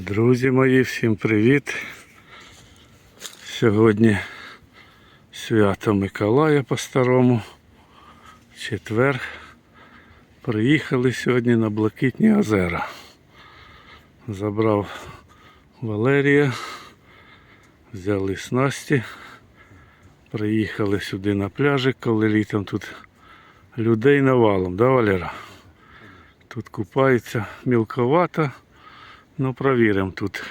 Друзі мої, всім привіт. Сьогодні свято Миколая по-старому. Четвер. Приїхали сьогодні на Блакитні озера. Забрав Валерія, взяли снасті. Приїхали сюди на пляжик, коли літом тут людей навалом, да, Валера? Тут купаються мілковато. Ну, провіримо тут.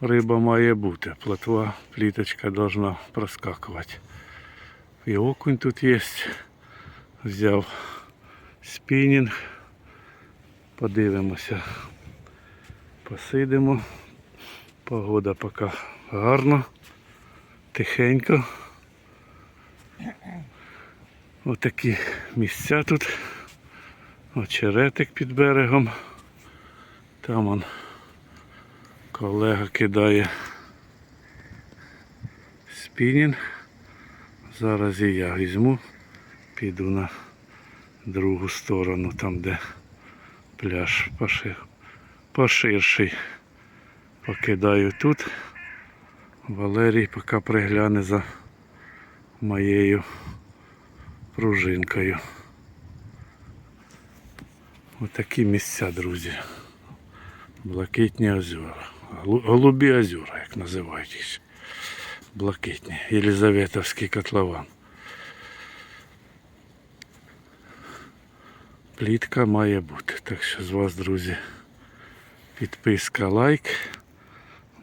Риба має бути. Плотва, пліточка должна проскакувати. І окунь тут є. Взяв спінінг. Подивимося. Посидимо. Погода поки гарна. Тихенько. Отакі місця тут. Очеретик під берегом. Там он колега кидає спінінг. Зараз і я візьму, піду на другу сторону, там де пляж пошир... поширший. Покидаю тут. Валерій поки пригляне за моєю пружинкою. Отакі місця, друзі. Блакитні озера. Голубі озера, як називають їх. Блакитні. Єлизаветовський котлован. Плітка має бути. Так що з вас, друзі, підписка, лайк.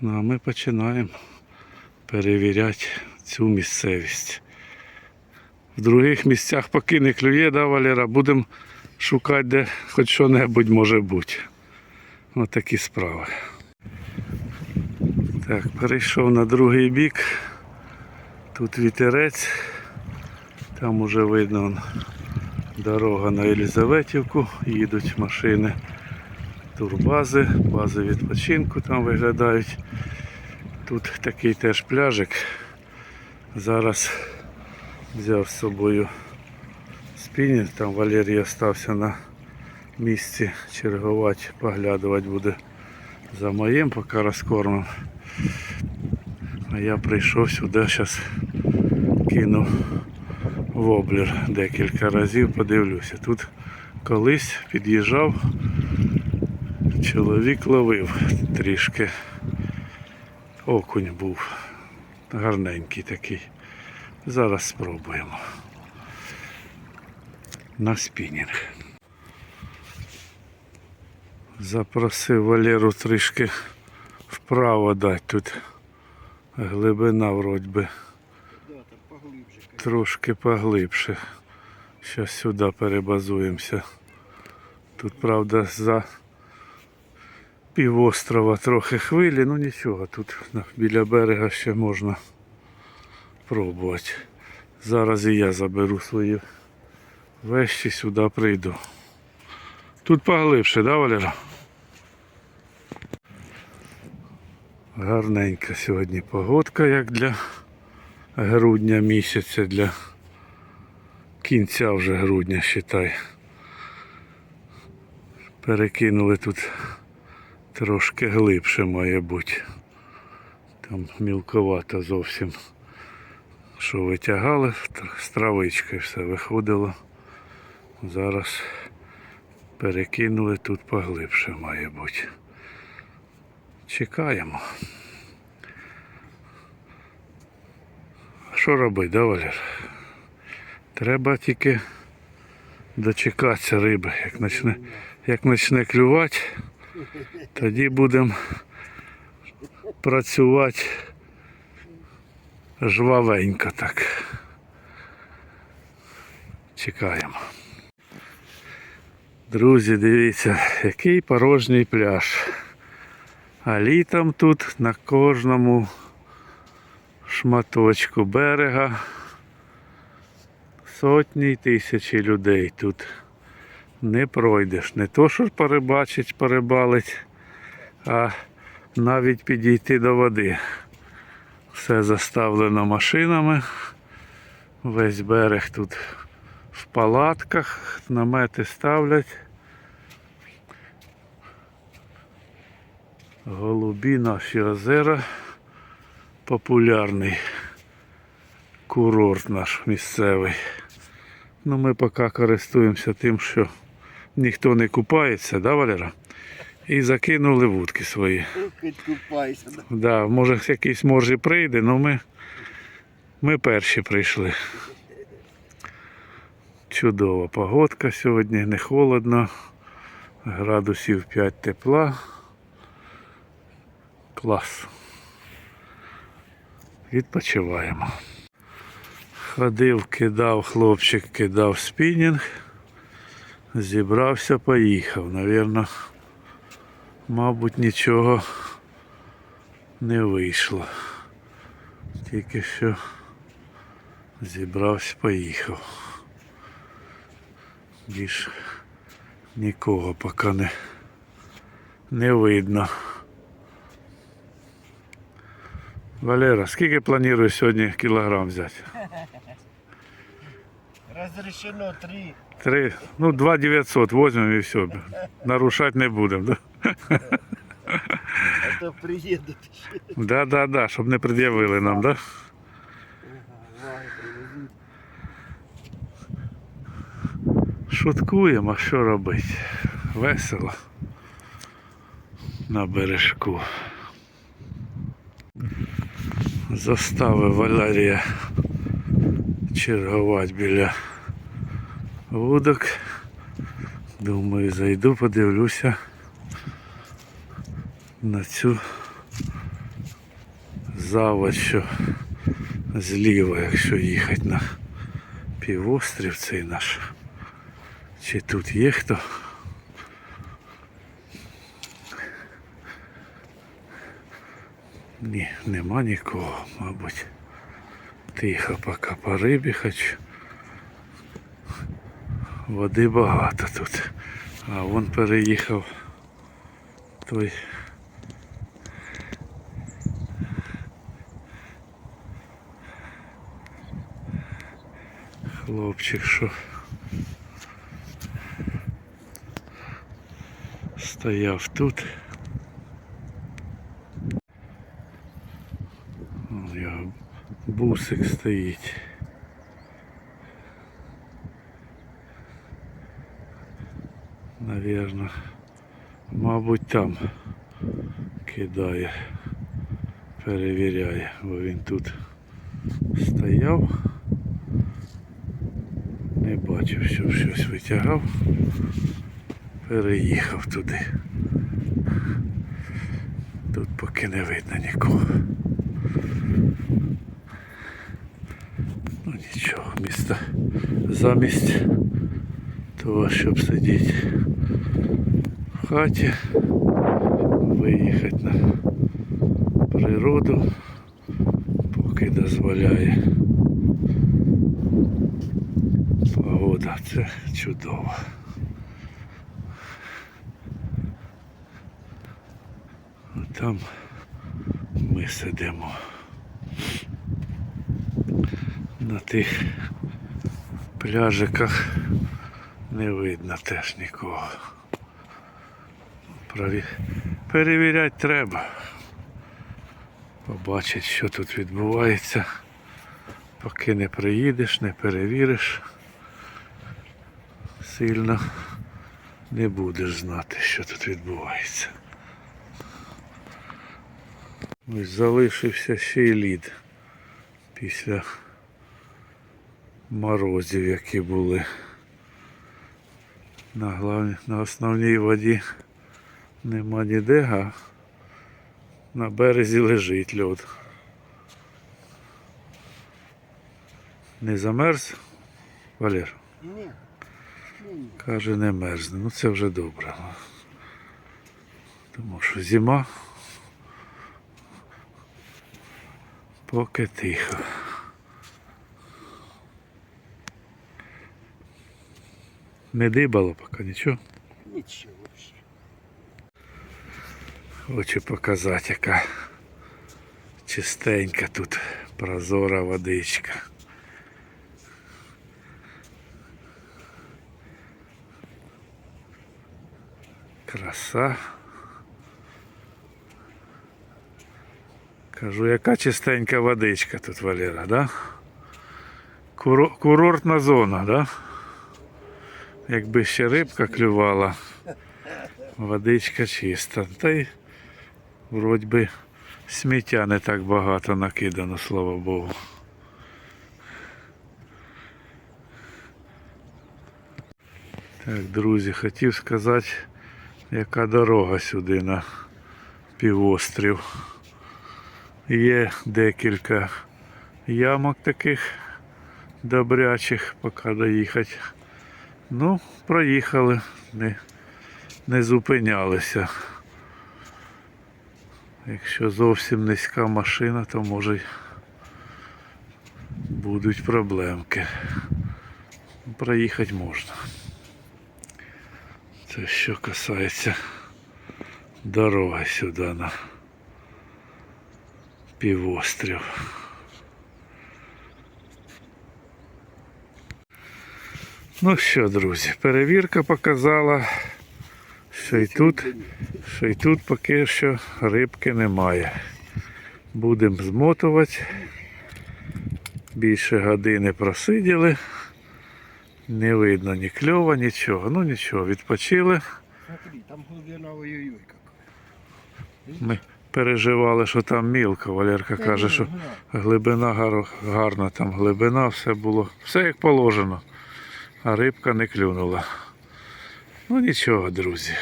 Ну а ми починаємо перевіряти цю місцевість. В других місцях поки не клює, да, Валера, будемо шукати, де хоч що-небудь може бути. Ось такі справи. Так, перейшов на другий бік. Тут вітерець. Там уже видно он, дорога на Елізаветівку. Їдуть машини. Турбази, бази відпочинку там виглядають. Тут такий теж пляжик. Зараз взяв з собою спінінг, там Валерій остався на місці чергувати, поглядувати буде за моїм, поки розкормим. А я прийшов сюди, зараз кину воблер декілька разів, подивлюся. Тут колись під'їжджав, чоловік ловив трішки. Окунь був гарненький такий. Зараз спробуємо. На спінінг. Запросив Валеру трішки вправо дати тут. Глибина вроді би трошки поглибше. Зараз сюди перебазуємося. Тут, правда, за півострова трохи хвилі, ну нічого, тут біля берега ще можна пробувати. Зараз і я заберу свої вещі, сюди прийду. Тут поглибше, да, Валера? Гарненька сьогодні погодка, як для грудня місяця, для кінця вже грудня, считай. Перекинули тут трошки глибше має бути. Там мілковато зовсім. Що витягали, з травички все виходило. Зараз перекинули тут поглибше має бути. Чекаємо. Що робити, да, Валер? Треба тільки дочекатися риби. Як почне, як почне клювати, тоді будемо працювати жвавенько так. Чекаємо. Друзі, дивіться, який порожній пляж. А літом тут на кожному шматочку берега сотні й тисячі людей тут не пройдеш. Не то, що перебачить, перебалить, а навіть підійти до води. Все заставлено машинами. Весь берег тут в палатках, намети ставлять. Голубі наші озера. Популярний курорт наш місцевий. Ну ми поки користуємося тим, що ніхто не купається, да, Валера? І закинули вудки свої. Підкупайся. да. Може якийсь моржі прийде, але ми, ми перші прийшли. Чудова погодка сьогодні, не холодно. Градусів 5 тепла. Клас. Відпочиваємо. Ходив, кидав, хлопчик кидав спінінг. Зібрався, поїхав. Навірно, мабуть, нічого не вийшло. Тільки що зібрався, поїхав. Більш нікого поки не, не видно. Валера, скільки плануєш сьогодні кілограм взяти? Разрешено три. Три, ну, два 900 возьмем і все. Нарушати не будемо. Да? А то приїдуть. Да, да, да, щоб не пред'явили нам, да? Шуткуємо, а що робити? Весело на бережку. Заставив Валерія чергувати біля вудок. Думаю, зайду, подивлюся на цю заводь, що зліва, якщо їхати на півострів цей наш. Чи тут є хто? Ні, нема нікого, мабуть. Тихо поки по рибі хочу. Води багато тут. А вон переїхав той. Хлопчик, що стояв тут. Вон його бусик стоїть. Навірно, мабуть, там кидає, перевіряє, бо він тут стояв. Не бачив, щоб щось витягав переїхав туди. Тут поки не видно нікого. Ну нічого, місто замість того, щоб сидіти в хаті, виїхати на природу, поки дозволяє. Погода це чудово. Там ми сидимо на тих пляжиках не видно теж нікого. Прові... Перевіряти треба. Побачити, що тут відбувається. Поки не приїдеш, не перевіриш сильно не будеш знати, що тут відбувається. Ось залишився ще й лід після морозів, які були. На, главні, на основній воді нема ніде, а на березі лежить льод. Не замерз, Валер? Ні. Каже, не мерзне. Ну це вже добре. Тому що зима. Поки тихо. Не дибало поки нічого. Нічого взагалі. Хочу показати, яка чистенька тут прозора водичка. Краса. Кажу, яка чистенька водичка тут, Валера, да? Куро- Курортна зона, да? Якби ще рибка клювала, водичка чиста. Та й вроді би сміття не так багато накидано, слава Богу. Так, друзі, хотів сказати, яка дорога сюди на півострів. Є декілька ямок таких добрячих, поки доїхати. Ну, проїхали, не, не зупинялися. Якщо зовсім низька машина, то може будуть проблемки. Проїхати можна. Це що касається дороги сюди на півострів. Ну що, друзі, перевірка показала, що і тут, що і тут поки що рибки немає. Будемо змотувати. Більше години просиділи. Не видно ні кльова, нічого. Ну нічого, відпочили. Там ой-ой-ой. Ми переживали, що там мілко. Валерка каже, що глибина гарна, там глибина, все було, все як положено. А рибка не клюнула. Ну нічого, друзі.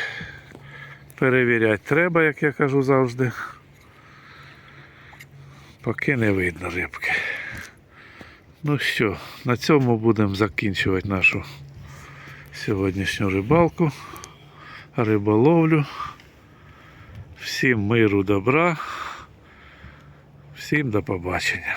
Перевіряти треба, як я кажу завжди. Поки не видно рибки. Ну що, на цьому будемо закінчувати нашу сьогоднішню рибалку, риболовлю. Всім миру, добра. Всім до побачення.